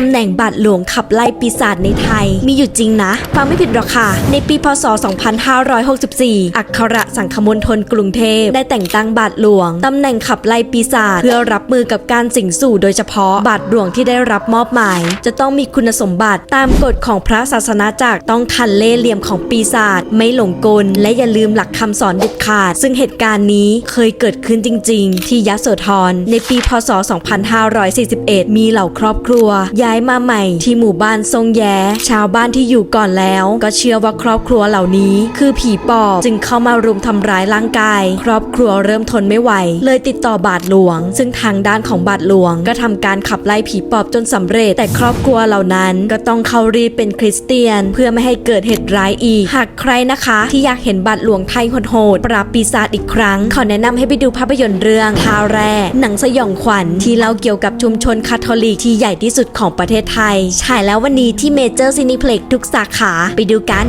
ตำแหน่งบาทหลวงขับไล่ปีศาจในไทย มีอยู่จริงนะ ฟังไม่ผิดหรอกค่ะ ในปีพศ 2564 อัครสังคมณฑลกรุงเทพได้แต่งตั้งบาทหลวงตำแหน่งขับไล่ปีศาจเพื่อรับมือกับการสิงสู่โดยเฉพาะบาทหลวงที่ได้รับมอบหมาย จะต้องมีคุณสมบัติตามกฎของพระศาสนาจักรต้องทันเล่เหลี่ยมของปีศาจไม่หลงกล และอย่าลืมหลักคำสอนเด็ดขาด ซึ่งเหตุการณ์นี้เคยเกิดขึ้นจริง ๆ ที่ยะโสธรในปีพศ 2541 มีเหล่าครอบครัวยายมาใหม่ ที่หมู่บ้านทรงแย้ชาวบ้านที่อยู่ก่อนแล้ว ก็เชื่อว่าครอบครัวเหล่านี้ คือผีปอบจึงเข้ามารุมทำร้ายร่างกาย ครอบครัวเริ่มทนไม่ไหว เลยติดต่อบาทหลวง ซึ่งทางด้านของบาทหลวง ก็ทำการขับไล่ผีปอบจนสำเร็จ แต่ครอบครัวเหล่านั้นก็ต้องเข้ารีบเป็นคริสเตียน เพื่อไม่ให้เกิดเหตุร้ายอีก หากใครนะคะ ที่อยากเห็นบาทหลวงไทยโหดๆปราบปีศาจอีกครั้ง ขอแนะนำให้ไปดูภาพยนตร์เรื่องทาแร่หนังสยองขวัญที่เล่าเกี่ยวกับชุมชนคาทอลิกที่ใหญ่ที่สุดของประเทศไทยฉายแล้ววันนี้ที่เมเจอร์ซินิเพล็กทุกสาขาไปดูกัน